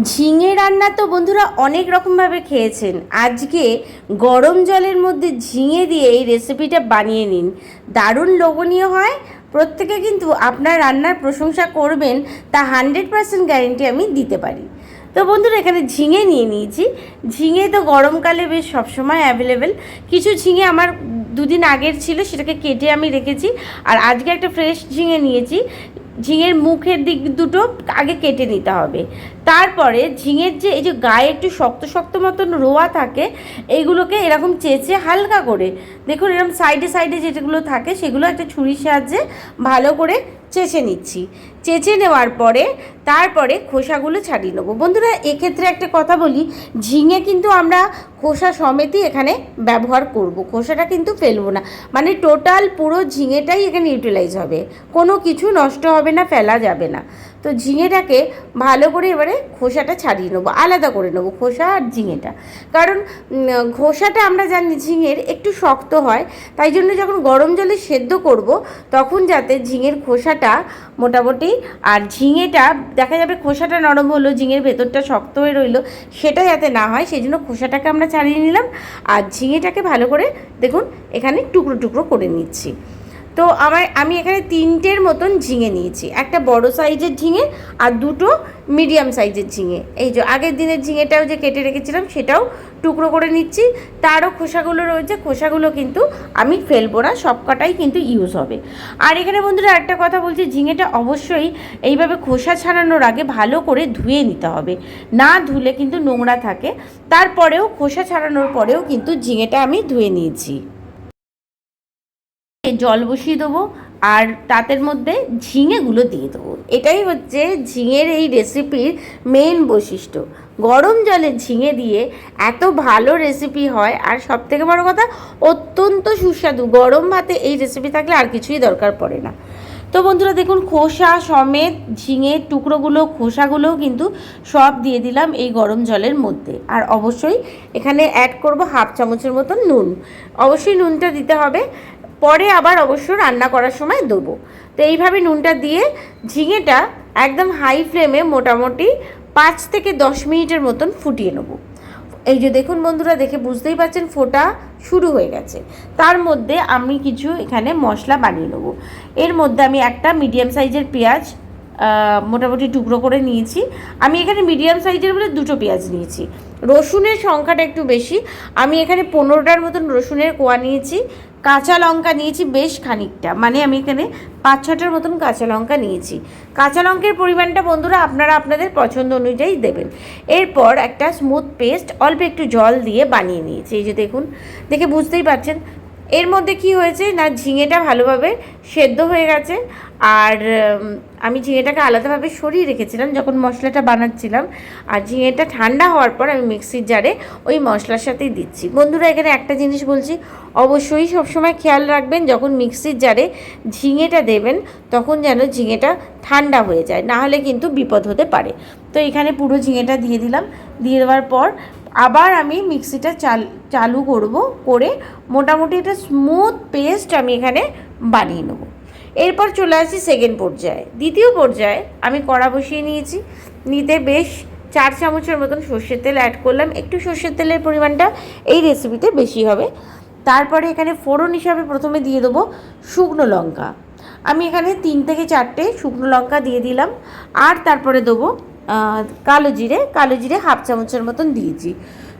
ঝিঙে রান্না তো বন্ধুরা অনেক রকমভাবে খেয়েছেন। আজকে গরম জলের মধ্যে ঝিঙে দিয়ে এই রেসিপিটা বানিয়ে নিন। দারুণ লোভনীয় হয়। প্রত্যেকে কিন্তু আপনার রান্নার প্রশংসা করবেন, তা হান্ড্রেড পার্সেন্ট গ্যারেন্টি আমি দিতে পারি। তো বন্ধুরা, এখানে ঝিঙে নিয়ে নিয়েছি। ঝিঙে তো গরমকালে বেশ সবসময় অ্যাভেলেবেল কিছু ঝিঙে আমার দুদিন আগের ছিল, সেটাকে কেটে আমি রেখেছি। আর আজকে একটা ফ্রেশ ঝিঙে নিয়েছি। ঝিঙের মুখের দিক দুটো আগে কেটে নিতে হবে। তারপরে ঝিঙের যে, এই যে গায়ে একটু শক্ত শক্ত মতন রোয়া থাকে এইগুলোকে এরকম চেঁচে হালকা করে, দেখুন এরকম সাইডে সাইডে যেগুলো থাকে, সেগুলো একটা ছুরির সাহায্যে ভালো করে চেঁচে নিচ্ছি। চেঁচে নেওয়ার পরে তারপরে খোসাগুলো ছাড়িয়ে নেব। বন্ধুরা, এক্ষেত্রে একটা কথা বলি, ঝিঙে কিন্তু আমরা খোসা সমেতই এখানে ব্যবহার করব। খোসাটা কিন্তু ফেলব না। মানে টোটাল পুরো ঝিঙেটাই এখানে ইউটিলাইজ হবে। কোনো কিছু নষ্ট হবে না, ফেলা যাবে না। তো ঝিঙেটাকে ভালো করে এবারে খোসাটা ছাড়িয়ে নেব, আলাদা করে নেব খোসা আর ঝিঙেটা। কারণ খোসাটা আমরা জানি ঝিঙের একটু শক্ত হয়, তাই জন্য যখন গরম জলে সেদ্ধ করব, তখন যাতে ঝিঙের খোসাটা মোটামুটি, আর ঝিঙেটা, দেখা যাবে খোসাটা নরম হলো, ঝিঙের ভেতরটা শক্ত হয়ে রইল, সেটা যাতে না হয় সেই জন্য খোসাটাকে আমরা ছাড়িয়ে নিলাম। আর ঝিঙেটাকে ভালো করে দেখুন, এখানে টুকরো টুকরো করে নিচ্ছি। তো আমার, আমি এখানে তিনটের মতন ঝিঙে নিয়েছি। একটা বড় সাইজের ঝিঙে আর দুটো মিডিয়াম সাইজের ঝিঙে। এই যে আগের দিনের ঝিঙেটাও যে কেটে রেখেছিলাম, সেটাও টুকরো করে নিচ্ছি। তারও খোসাগুলো রয়েছে, খোসাগুলো কিন্তু আমি ফেলব না সব কটাই কিন্তু ইউজ হবে। আর এখানে বন্ধুরা একটা কথা বলছি, ঝিঙেটা অবশ্যই এইভাবে খোসা ছাড়ানোর আগে ভালো করে ধুয়ে নিতে হবে। না ধুলে কিন্তু নোংরা থাকে। তারপরেও খোসা ছাড়ানোর পরেও কিন্তু ঝিঙেটা আমি ধুয়ে নিয়েছি। জল বসিয়ে দেবো আর তাতের মধ্যে ঝিঙেগুলো দিয়ে দেবো। এটাই হচ্ছে ঝিঙের এই রেসিপির মেন বৈশিষ্ট্য। গরম জলে ঝিঙে দিয়ে এত ভালো রেসিপি হয় আর সব থেকে বড়ো কথা, অত্যন্ত সুস্বাদু। গরম ভাতে এই রেসিপি থাকলে আর কিছুই দরকার পড়ে না। তো বন্ধুরা, দেখুন, খোসা সমেত ঝিঙের টুকরোগুলো, খোসাগুলোও কিন্তু সব দিয়ে দিলাম এই গরম জলের মধ্যে। আর অবশ্যই এখানে অ্যাড করব হাফ চামচের মতন নুন। অবশ্যই নুনটা দিতে হবে। পরে আবার অবশ্য রান্না করার সময় দেবো। তো এইভাবে নুনটা দিয়ে ঝিঙেটা একদম হাই ফ্লেমে মোটামুটি পাঁচ থেকে দশ মিনিটের মতন ফুটিয়ে নেব। এই যে দেখুন বন্ধুরা, দেখে বুঝতেই পারছেন ফোটা শুরু হয়ে গেছে। তার মধ্যে আমি কিছু এখানে মশলা বানিয়ে নেব। এর মধ্যে আমি একটা মিডিয়াম সাইজের পেঁয়াজ মোটামুটি টুকরো করে নিয়েছি। আমি এখানে মিডিয়াম সাইজের বলে দুটো পেঁয়াজ নিয়েছি। রসুনের সংখ্যাটা একটু বেশি। আমি এখানে পনেরোটার মতন রসুনের কোয়া নিয়েছি। কাঁচা লঙ্কা নিয়েছি বেশ খানিকটা। মানে আমি এখানে পাঁচ ছটার মতন কাঁচা লঙ্কা নিয়েছি। কাঁচা লঙ্কার পরিমাণটা বন্ধুরা আপনারা আপনাদের পছন্দ অনুযায়ী দেবেন। এরপর একটা স্মুথ পেস্ট অল্প একটু জল দিয়ে বানিয়ে নিয়েছি। এই যে দেখুন, দেখে বুঝতেই পারছেন। এর মধ্যে কি হয়েছে না, ঝিঙেটা ভালোভাবে সেদ্ধ হয়ে গেছে। আর আমি ঝিঙেটাকে আলাদাভাবে সরিয়ে রেখেছিলাম যখন মশলাটা বানাচ্ছিলাম। আর ঝিঙেটা ঠান্ডা হওয়ার পর আমি মিক্সির জারে ওই মশলার সাথেই দিচ্ছি। বন্ধুরা, এখানে একটা জিনিস বলছি, অবশ্যই সবসময় খেয়াল রাখবেন, যখন মিক্সির জারে ঝিঙেটা দেবেন, তখন যেন ঝিঙেটা ঠান্ডা হয়ে যায়, না হলে কিন্তু বিপদ হতে পারে। তো এখানে পুরো ঝিঙেটা দিয়ে দিলাম। দিয়ে দেওয়ার পর আবার আমি মিক্সিটা চাল, চালু করব, করে মোটামুটি একটা স্মুথ পেস্ট আমি এখানে বানিয়ে নেব। এরপর চলে আসি সেকেন্ড পর্যায়ে। দ্বিতীয় পর্যায়ে আমি কড়া বসিয়ে নিয়েছি। নিতে বেশ চার চামচের মতন সর্ষের তেল অ্যাড করলাম। একটু সর্ষের তেলের পরিমাণটা এই রেসিপিতে বেশি হবে। তারপরে এখানে ফোড়ন হিসাবে প্রথমে দিয়ে দেবো শুকনো লঙ্কা। আমি এখানে তিন থেকে চারটে শুকনো লঙ্কা দিয়ে দিলাম। আর তারপরে দেবো কালো জিরে। কালো জিরে হাফ চামচের মতন দিয়েছি।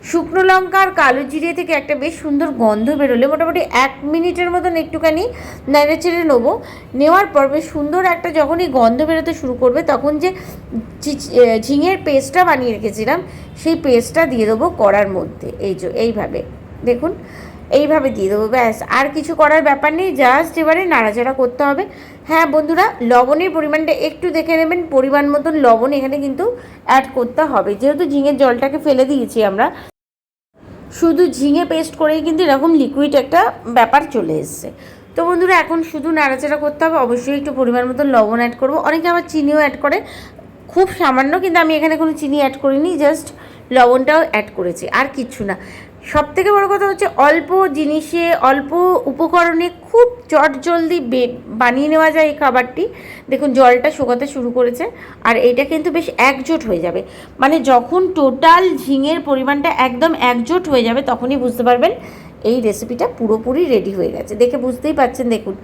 শুকনো লঙ্কা আর কালো জিরে থেকে একটা বেশ সুন্দর গন্ধ বেরোলে মোটামুটি এক মিনিটের মতন একটুখানি নেড়ে চেড়ে নেব। নেওয়ার পর বেশ সুন্দর একটা যখনই গন্ধ বেরোতে শুরু করবে, তখন যে ঝিঙের পেস্টটা বানিয়ে রেখেছিলাম, সেই পেস্টটা দিয়ে দেবো কড়ার মধ্যে। এই যে, এইভাবে। দেখুন, এইভাবে দিয়ে দেবো, ব্যাস। আর কিছু করার ব্যাপার নেই, জাস্ট এবারে নাড়াচাড়া করতে হবে। হ্যাঁ বন্ধুরা, লবণের পরিমাণটা একটু দেখে নেবেন, পরিমাণ মতন লবণ এখানে কিন্তু অ্যাড করতে হবে। যেহেতু ঝিঙের জলটাকে ফেলে দিয়েছি আমরা শুধু ঝিঙে পেস্ট করেই কিন্তু এরকম লিকুইড একটা ব্যাপার চলে এসছে। তো বন্ধুরা, এখন শুধু নাড়াচাড়া করতে হবে। অবশ্যই একটু পরিমাণ মতো লবণ অ্যাড করব। অনেকে আবার চিনিও অ্যাড করে। খুব সামান্য কিন্তু আমি এখানে কোনো চিনি অ্যাড করিনি জাস্ট লবণটাও অ্যাড করেছি। আর কিছু না। সব থেকে বড় কথা হচ্ছে অল্প জিনিসে, অল্প উপকরণে খুব চট জলদি বে- বানিয়ে নেওয়া যায় এই খাবারটি। দেখুন, জলটা শুকাতে শুরু করেছে আর এটা কিন্তু বেশ একজোট হয়ে যাবে। মানে যখন টোটাল ঝিঙের পরিমাণটা একদম একজোট হয়ে যাবে, তখনই বুঝতে পারবেন এই রেসিপিটা পুরোপুরি রেডি হয়ে গেছে। দেখে বুঝতেই পাচ্ছেন দেখুন,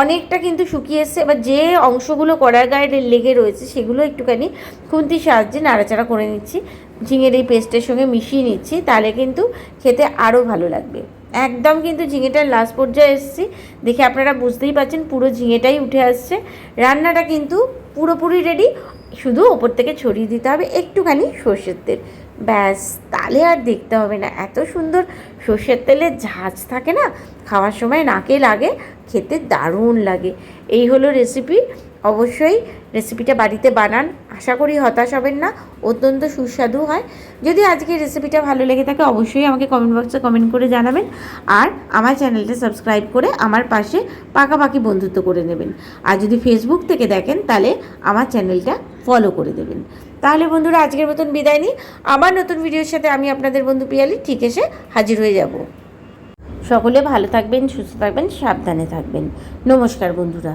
অনেকটা কিন্তু শুকিয়ে এসছে। এবার যে অংশগুলো কড়ার গায়ে লেগে রয়েছে, সেগুলো একটুখানি খুন্তির সাহায্যে নাড়াচাড়া করে নিচ্ছি। ঝিঙের এই পেস্টের সঙ্গে মিশিয়ে নিচ্ছি, তাহলে কিন্তু খেতে আরও ভালো লাগবে। একদম কিন্তু ঝিঙেটার লাস্ট পর্যায়ে এসেছি। দেখে আপনারা বুঝতেই পারছেন, পুরো ঝিঙেটাই উঠে আসছে। রান্নাটা কিন্তু পুরোপুরি রেডি শুধু ওপর থেকে ছড়িয়ে দিতে হবে একটুখানি সর্ষের তেল। ব্যাস তাহলে আর দেখতে হবে না। এত সুন্দর সর্ষের তেলের ঝাঁজ থাকে না, খাওয়ার সময় নাকে লাগে, খেতে দারুণ লাগে। এই হলো রেসিপি অবশ্যই রেসিপিটা বাড়িতে বানান। আশা করি হতাশ হবেন না, অত্যন্ত সুস্বাদু হয়। যদি আজকের রেসিপিটা ভালো লেগে থাকে, অবশ্যই আমাকে কমেন্ট বক্সে কমেন্ট করে জানাবেন। আর আমার চ্যানেলটা সাবস্ক্রাইব করে আমার পাশে পাকাপাকি বন্ধুত্ব করে নেবেন। আর যদি ফেসবুক থেকে দেখেন, তাহলে আমার চ্যানেলটা ফলো করে দেবেন। তাহলে বন্ধুরা, আজকের মতন বিদায় নিই। আবার নতুন ভিডিওর সাথে আমি আপনাদের বন্ধু পিয়ালি ঠিক এসে হাজির হয়ে যাব। সকলে ভালো থাকবেন, সুস্থ থাকবেন, সাবধানে থাকবেন। নমস্কার বন্ধুরা।